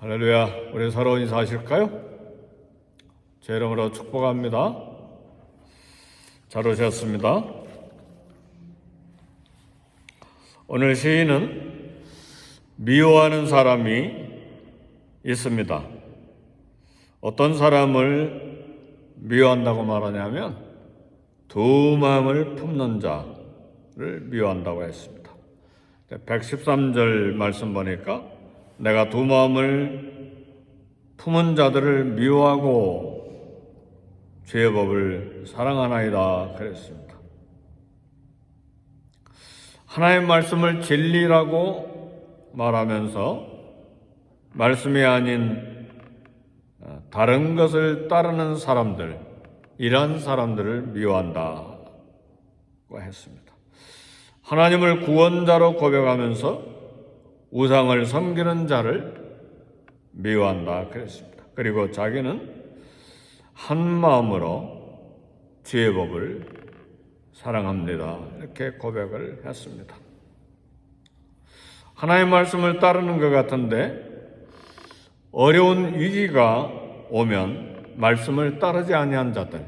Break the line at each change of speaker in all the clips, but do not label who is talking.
할렐루야, 우리 서로 인사하실까요? 제 이름으로 축복합니다. 잘 오셨습니다. 오늘 시인은 미워하는 사람이 있습니다. 어떤 사람을 미워한다고 말하냐면 두 마음을 품는 자를 미워한다고 했습니다. 113절 말씀 보니까 내가 두 마음을 품은 자들을 미워하고 죄의 법을 사랑하나이다 그랬습니다. 하나님 말씀을 진리라고 말하면서 말씀이 아닌 어, 다른 것을 따르는 사람들, 이런 사람들을 미워한다고 했습니다. 하나님을 구원자로 고백하면서 우상을 섬기는 자를 미워한다 그랬습니다. 그리고 자기는 한 마음으로 죄의 법을 사랑합니다. 이렇게 고백을 했습니다. 하나님 말씀을 따르는 것 같은데 어려운 위기가 오면 말씀을 따르지 아니한 자들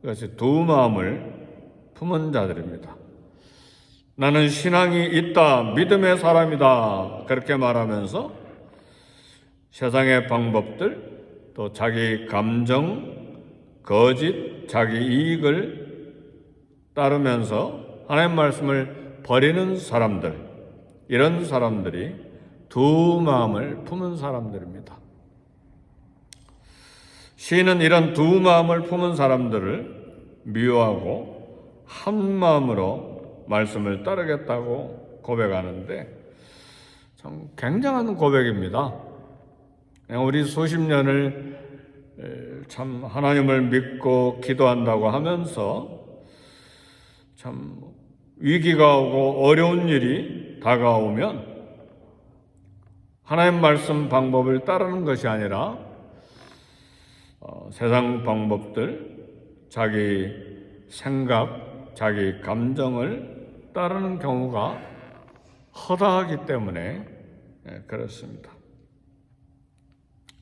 그것이 두 마음을 품은 자들입니다. 나는 신앙이 있다, 믿음의 사람이다 그렇게 말하면서 세상의 방법들 또 자기 감정, 거짓, 자기 이익을 따르면서 하나님 말씀을 버리는 사람들 이런 사람들이 두 마음을 품은 사람들입니다. 시인은 이런 두 마음을 품은 사람들을 미워하고 한 마음으로 말씀을 따르겠다고 고백하는데 참 굉장한 고백입니다. 우리 수십 년을 참 하나님을 믿고 기도한다고 하면서 참 위기가 오고 어려운 일이 다가오면 하나님 말씀 방법을 따르는 것이 아니라 어, 세상 방법들, 자기 생각, 자기 감정을 따르는 경우가 허다하기 때문에 예, 그렇습니다.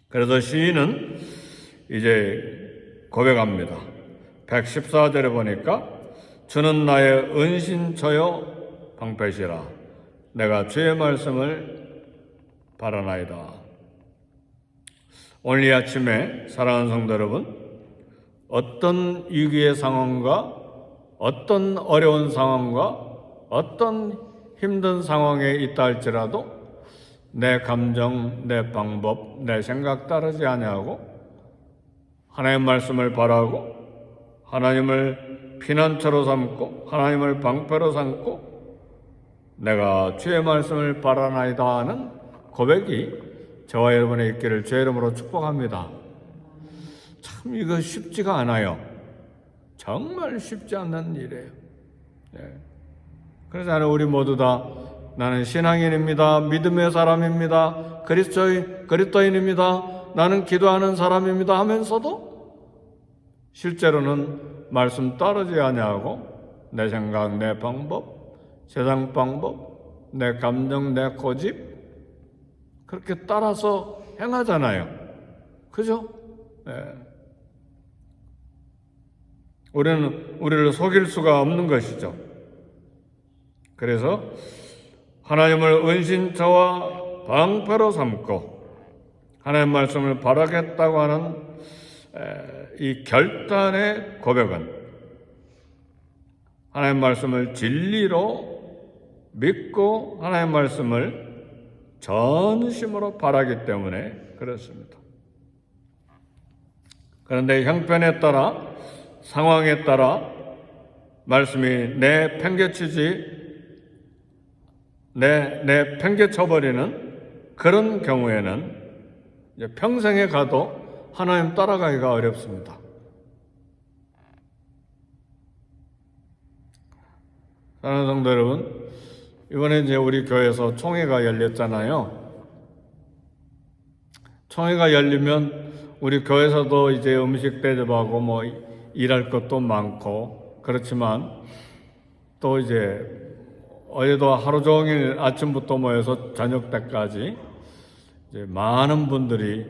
그래서 시인은 이제 고백합니다. 114절에 보니까 주는 나의 은신처여 방패시라 내가 주의 말씀을 바라나이다. 오늘 이 아침에 사랑하는 성도 여러분 어떤 위기의 상황과 어떤 어려운 상황과 어떤 힘든 상황에 있다 할지라도 내 감정, 내 방법, 내 생각 따르지 아니하고 하나님 말씀을 바라고 하나님을 피난처로 삼고 하나님을 방패로 삼고 내가 주의 말씀을 바라나이다 하는 고백이 저와 여러분의 있기를 주의 이름으로 축복합니다. 참 이거 쉽지가 않아요. 정말 쉽지 않는 일이에요. 네. 그래서 나는 우리 모두 다 나는 신앙인입니다. 믿음의 사람입니다. 그리스도인, 그리스도인입니다. 나는 기도하는 사람입니다. 하면서도 실제로는 말씀 따르지 아니하고 내 생각, 내 방법, 세상 방법, 내 감정, 내 고집 그렇게 따라서 행하잖아요. 그죠? 네. 우리는 우리를 속일 수가 없는 것이죠. 그래서 하나님을 은신처와 방패로 삼고 하나님 말씀을 바라겠다고 하는 이 결단의 고백은 하나님 말씀을 진리로 믿고 하나님 말씀을 전심으로 바라기 때문에 그렇습니다. 그런데 형편에 따라 상황에 따라 말씀이 내 팽개치지 내, 내 팽개쳐버리는 그런 경우에는 평생에 가도 하나님 따라가기가 어렵습니다. 사랑하는 성도 여러분, 이번에 이제 우리 교회에서 총회가 열렸잖아요. 총회가 열리면 우리 교회에서도 이제 음식 대접하고 뭐 일할 것도 많고 그렇지만 또 이제 어제도 하루 종일 아침부터 모여서 저녁 때까지 이제 많은 분들이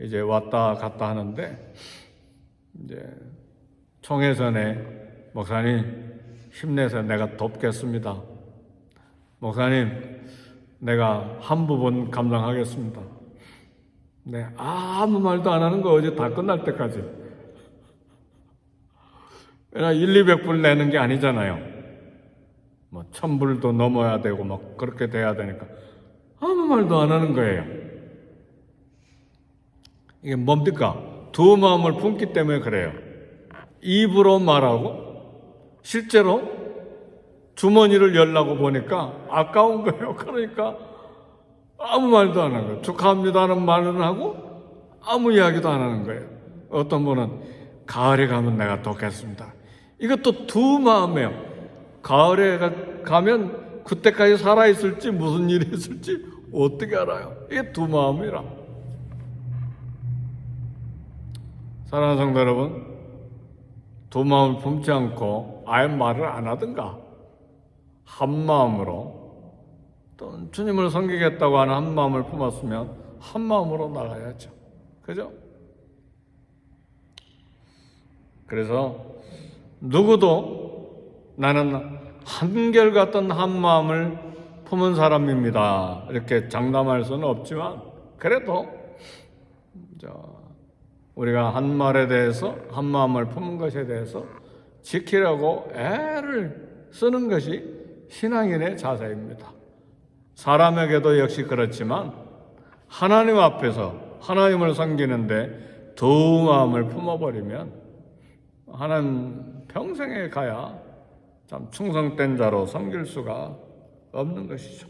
이제 왔다 갔다 하는데 이제 총회전에 목사님 힘내서 내가 돕겠습니다. 목사님 내가 한 부분 감당하겠습니다. 네, 아무 말도 안 하는 거 어제 다 끝날 때까지. 왜냐 1, 200불 내는 게 아니잖아요. 뭐 천불도 넘어야 되고 막 그렇게 돼야 되니까 아무 말도 안 하는 거예요. 이게 뭡니까? 두 마음을 품기 때문에 그래요. 입으로 말하고 실제로 주머니를 열라고 보니까 아까운 거예요. 그러니까 아무 말도 안 하는 거예요. 축하합니다는 말은 하고 아무 이야기도 안 하는 거예요. 어떤 분은 가을에 가면 내가 돕겠습니다. 이것도 두 마음이에요. 가을에 가, 가면 그때까지 살아있을지 무슨 일이 있을지 어떻게 알아요? 이게 두 마음이라. 사랑하는 성도 여러분, 두 마음을 품지 않고 아예 말을 안 하든가 한 마음으로 또 주님을 섬기겠다고 하는 한 마음을 품었으면 한 마음으로 나가야죠. 그죠? 그래서 누구도 나는 한결같은 한 마음을 품은 사람입니다. 이렇게 장담할 수는 없지만 그래도 저 우리가 한 말에 대해서 한 마음을 품은 것에 대해서 지키려고 애를 쓰는 것이 신앙인의 자세입니다. 사람에게도 역시 그렇지만 하나님 앞에서 하나님을 섬기는데 두 마음을 품어버리면 하나님 평생에 가야 참 충성된 자로 섬길 수가 없는 것이죠.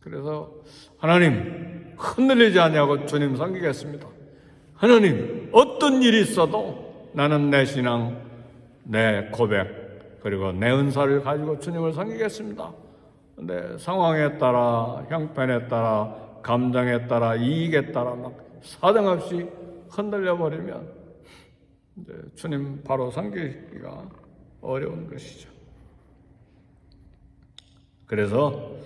그래서 하나님 흔들리지 아니하고 주님 섬기겠습니다. 하나님 어떤 일이 있어도 나는 내 신앙, 내 고백 그리고 내 은사를 가지고 주님을 섬기겠습니다. 근데 상황에 따라 형편에 따라 감정에 따라 이익에 따라 막 사정없이 흔들려 버리면 주님 바로 섬기기가 어려운 것이죠. 그래서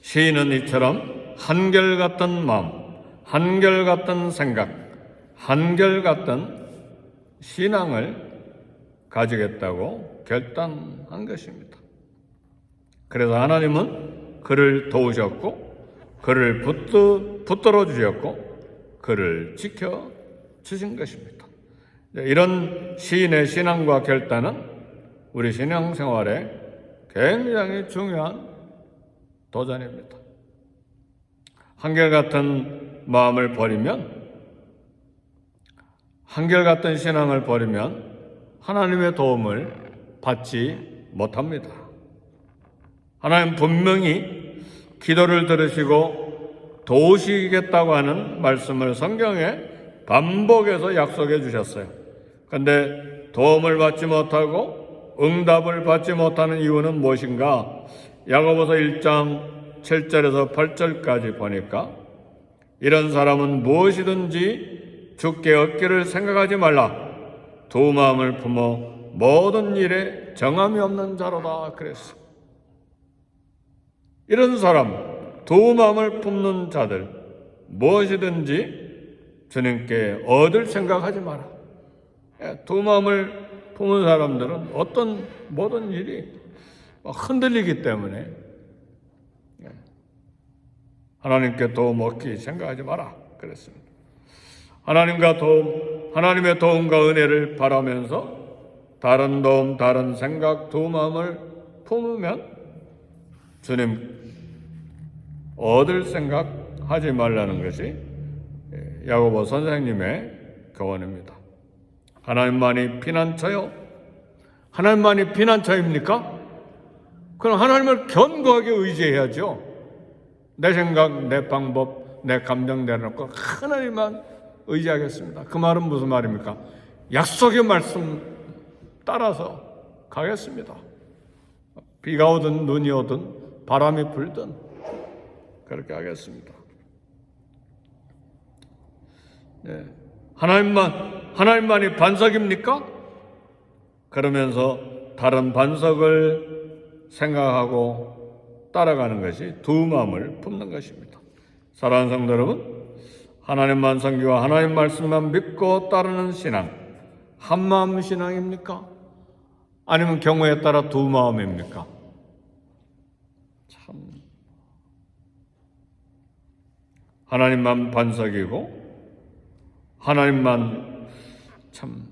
시인은 이처럼 한결같은 마음, 한결같은 생각, 한결같은 신앙을 가지겠다고 결단한 것입니다. 그래서 하나님은 그를 도우셨고, 그를 붙들, 붙들어 주셨고, 그를 지켜 주신 것입니다. 이런 시인의 신앙과 결단은 우리 신앙 생활에 굉장히 중요한 도전입니다. 한결같은 마음을 버리면, 한결같은 신앙을 버리면 하나님의 도움을 받지 못합니다. 하나님 분명히 기도를 들으시고 도우시겠다고 하는 말씀을 성경에 반복해서 약속해 주셨어요. 근데 도움을 받지 못하고 응답을 받지 못하는 이유는 무엇인가? 야고보서 1장 7절에서 8절까지 보니까 이런 사람은 무엇이든지 죽게 얻기를 생각하지 말라. 두 마음을 품어 모든 일에 정함이 없는 자로다 그랬어. 이런 사람, 두 마음을 품는 자들, 무엇이든지 주님께 얻을 생각하지 마라. 예, 두 마음을 품은 사람들은 어떤 모든 일이 흔들리기 때문에 예, 하나님께 도움 얻기 생각하지 마라. 그랬습니다. 하나님과 도움, 하나님의 도움과 은혜를 바라면서 다른 도움, 다른 생각, 두 마음을 품으면 주님 얻을 생각 하지 말라는 것이 야고보 선생님의 교훈입니다. 하나님만이 피난처요? 하나님만이 피난처입니까? 그럼 하나님을 견고하게 의지해야죠. 내 생각, 내 방법, 내 감정 내놓고 하나님만 의지하겠습니다. 그 말은 무슨 말입니까? 약속의 말씀 따라서 가겠습니다. 비가 오든 눈이 오든 바람이 불든 그렇게 하겠습니다. 네. 하나님만 하나님만이 반석입니까? 그러면서 다른 반석을 생각하고 따라가는 것이 두 마음을 품는 것입니다. 사랑하는 성도 여러분, 하나님만 섬기고 하나님 말씀만 믿고 따르는 신앙, 한 마음 신앙입니까? 아니면 경우에 따라 두 마음입니까? 참 하나님만 반석이고 하나님만 참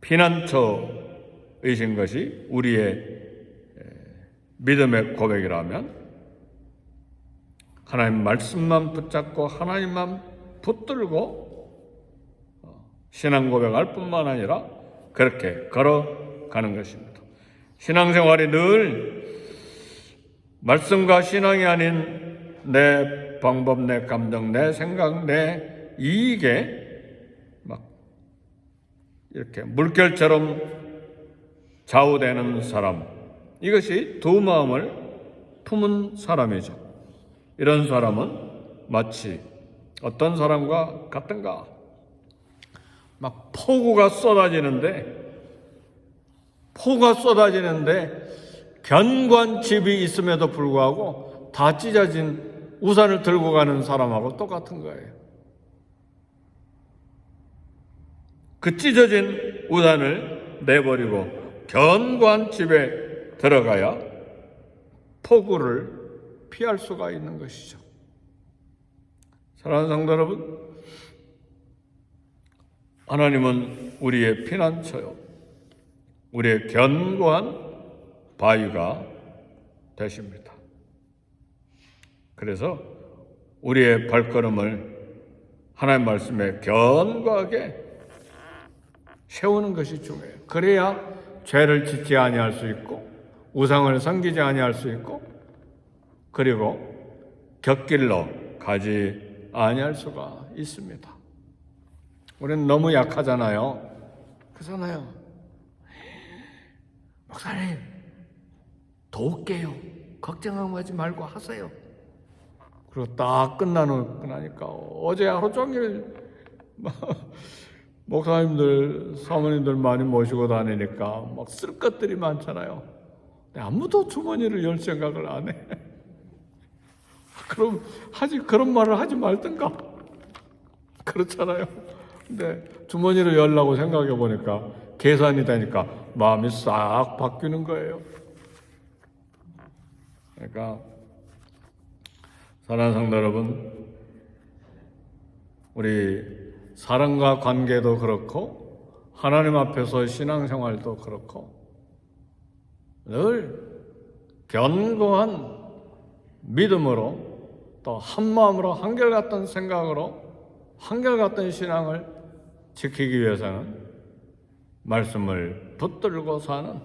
피난처이신 것이 우리의 믿음의 고백이라면 하나님 말씀만 붙잡고 하나님만 붙들고 어, 신앙 고백할 뿐만 아니라 그렇게 걸어가는 것입니다. 신앙생활이 늘 말씀과 신앙이 아닌 내 방법, 내 감정, 내 생각, 내 이익에 막 이렇게 물결처럼 좌우되는 사람 이것이 두 마음을 품은 사람이죠. 이런 사람은 마치 어떤 사람과 같은가? 막 폭우가 쏟아지는데 폭우가 쏟아지는데 견고한 집이 있음에도 불구하고 다 찢어진 우산을 들고 가는 사람하고 똑같은 거예요. 그 찢어진 우산을 내버리고 견고한 집에 들어가야 폭우를 피할 수가 있는 것이죠. 사랑하는 성도 여러분, 하나님은 우리의 피난처요. 우리의 견고한 바위가 되십니다. 그래서 우리의 발걸음을 하나님 말씀에 견고하게 세우는 것이 중요해요. 그래야 죄를 짓지 아니할 수 있고 우상을 섬기지 아니할 수 있고 그리고 곁길로 가지 아니할 수가 있습니다. 우리는 너무 약하잖아요. 그렇잖아요. 목사님, 도울게요. 걱정하지 말고 하세요. 그리고 딱 끝나는 끝나니까 어제 하루 종일 목사님들, 사모님들 많이 모시고 다니니까 막 쓸 것들이 많잖아요. 아무도 주머니를 열 생각을 안 해. 그럼 하지 그런 말을 하지 말든가. 그렇잖아요. 근데 주머니를 열라고 생각해 보니까 계산이 되니까 마음이 싹 바뀌는 거예요. 그러니까 사랑하는 성도 여러분, 우리 사랑과 관계도 그렇고 하나님 앞에서 신앙생활도 그렇고 늘 견고한 믿음으로 또 한마음으로 한결같은 생각으로 한결같은 신앙을 지키기 위해서는 말씀을 붙들고 사는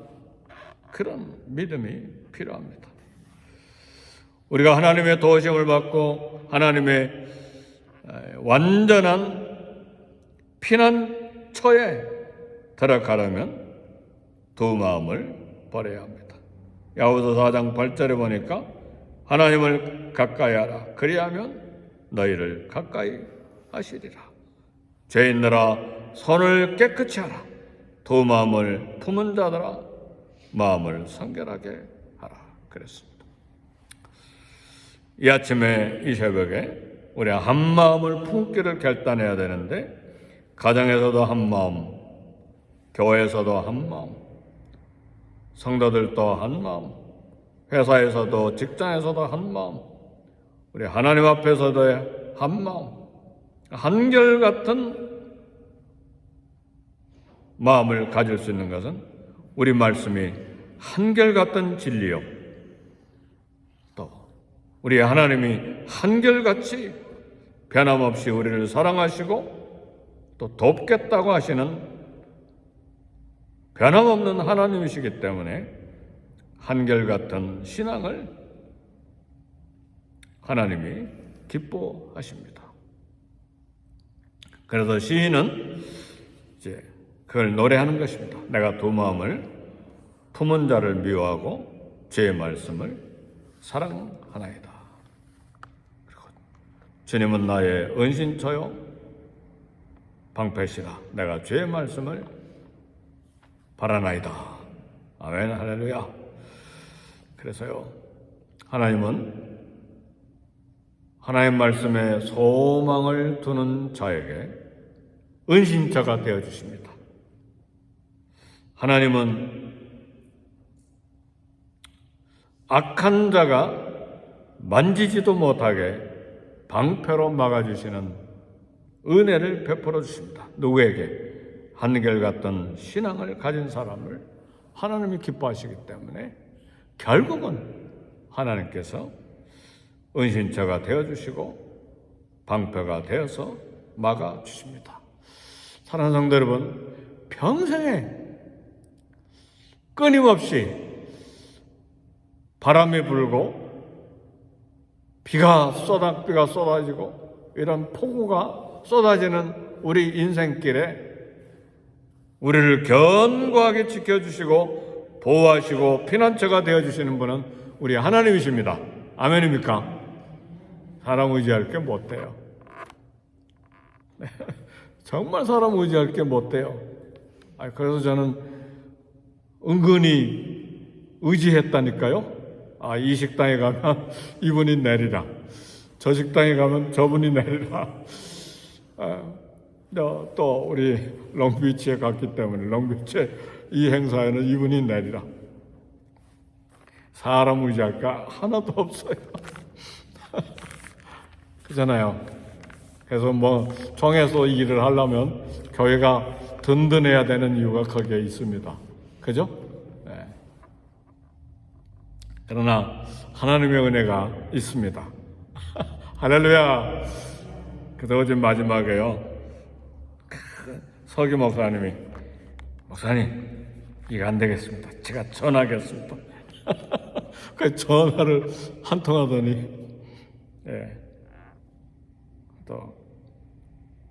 그런 믿음이 필요합니다. 우리가 하나님의 도우심을 받고 하나님의 완전한 피난처에 들어가려면 두 마음을 버려야 합니다. 야후서 4장 8절에 보니까 하나님을 가까이 하라. 그리하면 너희를 가까이 하시리라. 죄인들아 손을 깨끗이 하라. 두 마음을 품은 자들아 마음을 성결하게 하라. 그랬습니다. 이 아침에 이 새벽에 우리 한 마음을 품기를 결단해야 되는데 가정에서도 한 마음, 교회에서도 한 마음, 성도들도 한 마음, 회사에서도 직장에서도 한 마음, 우리 하나님 앞에서도 한 마음, 한결 같은 마음을 가질 수 있는 것은 우리 말씀이 한결 같은 진리요. 또 우리 하나님이 한결같이 변함없이 우리를 사랑하시고 또 돕겠다고 하시는 변함없는 하나님이시기 때문에 한결같은 신앙을 하나님이 기뻐하십니다. 그래서 시인은 이제 그걸 노래하는 것입니다. 내가 두 마음을 품은 자를 미워하고 제 말씀을 사랑하나이다. 주님은 나의 은신처요 방패시라. 내가 죄의 말씀을 바라나이다. 아멘 할렐루야. 그래서요, 하나님은 하나님 말씀에 소망을 두는 자에게 은신자가 되어 주십니다. 하나님은 악한 자가 만지지도 못하게 방패로 막아주시는 은혜를 베풀어 주십니다. 누구에게? 한결같던 신앙을 가진 사람을 하나님이 기뻐하시기 때문에 결국은 하나님께서 은신처가 되어 주시고 방패가 되어서 막아 주십니다. 사랑하는 성도 여러분, 평생에 끊임없이 바람이 불고 비가 쏟아 비가 쏟아지고 이런 폭우가 쏟아지는 우리 인생길에 우리를 견고하게 지켜주시고 보호하시고 피난처가 되어주시는 분은 우리 하나님이십니다. 아멘입니까? 사람 의지할 게 못 돼요. 정말 사람 의지할 게 못 돼요. 아, 그래서 저는 은근히 의지했다니까요. 아, 이 식당에 가면 이분이 내리라. 저 식당에 가면 저분이 내리라. 아, 또, 또 우리 롱비치에 갔기 때문에 롱비치에 이 행사에는 이분이 내리라. 사람 의지할까 하나도 없어요. 그잖아요. 그래서 뭐 종에서 일을 하려면 교회가 든든해야 되는 이유가 거기에 있습니다. 그죠? 네. 그러나 하나님의 은혜가 있습니다. 할렐루야. 그래서 어제 마지막에요. 서기 목사님이 목사님 이거 안 되겠습니다. 제가 전하겠습니다. 그 전화를 한 통 하더니 예. 또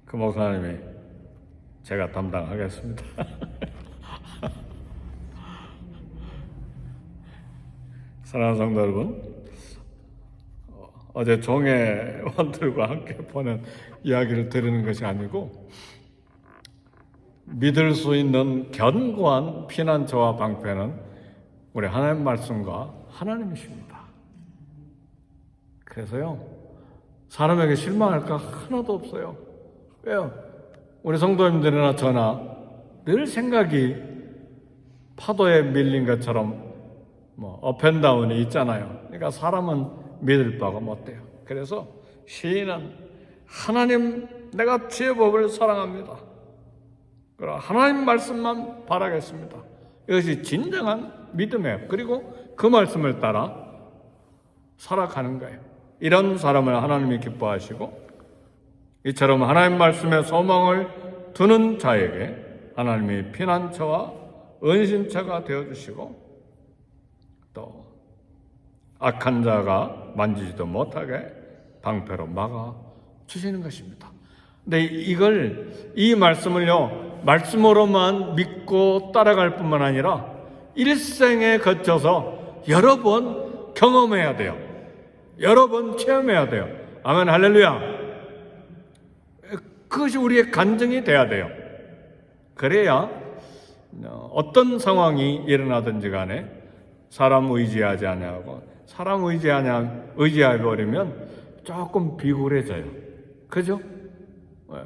그 목사님이 제가 담당하겠습니다. 사랑하는 성도 여러분, 어, 어제 종회원들과 함께 보낸 이야기를 들으는 것이 아니고 믿을 수 있는 견고한 피난처와 방패는 우리 하나님 말씀과 하나님이십니다. 그래서요, 사람에게 실망할 거 하나도 없어요. 왜요? 우리 성도님들이나 저나 늘 생각이 파도에 밀린 것처럼 뭐 업앤다운이 있잖아요. 그러니까 사람은 믿을 바가 못 돼요. 그래서 시인은 하나님 내가 주의 법을 사랑합니다. 그럼 하나님 말씀만 바라겠습니다. 이것이 진정한 믿음이에요. 그리고 그 말씀을 따라 살아가는 거예요. 이런 사람을 하나님이 기뻐하시고 이처럼 하나님 말씀에 소망을 두는 자에게 하나님이 피난처와 은신처가 되어 주시고 또 악한 자가 만지지도 못하게 방패로 막아 주시는 것입니다. 근데 이걸 이 말씀을요 말씀으로만 믿고 따라갈 뿐만 아니라 일생에 거쳐서 여러 번 경험해야 돼요. 여러 번 체험해야 돼요. 아멘 할렐루야. 그것이 우리의 간증이 돼야 돼요. 그래야 어떤 상황이 일어나든지 간에 사람 의지하지 아니하고 사람 의지하냐 의지해 버리면 조금 비굴해져요. 그죠? 네.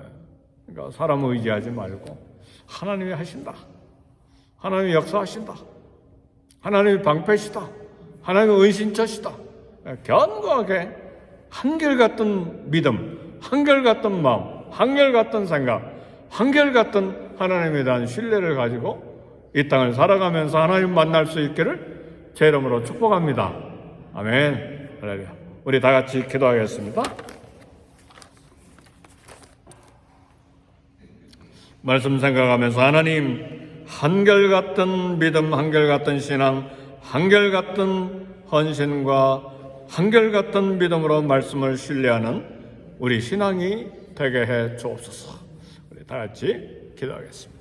그러니까 사람 의지하지 말고 하나님이 하신다. 하나님이 역사하신다. 하나님이 방패시다. 하나님이 은신처시다. 견고하게 한결같은 믿음, 한결같은 마음, 한결같은 생각, 한결같은 하나님에 대한 신뢰를 가지고 이 땅을 살아가면서 하나님 만날 수 있기를 제 이름으로 축복합니다. 아멘. 할렐루야. 우리 다 같이 기도하겠습니다. 말씀 생각하면서 하나님 한결같은 믿음, 한결같은 신앙, 한결같은 헌신과 한결같은 믿음으로 말씀을 신뢰하는 우리 신앙이 되게 해 주옵소서. 우리 다 같이 기도하겠습니다.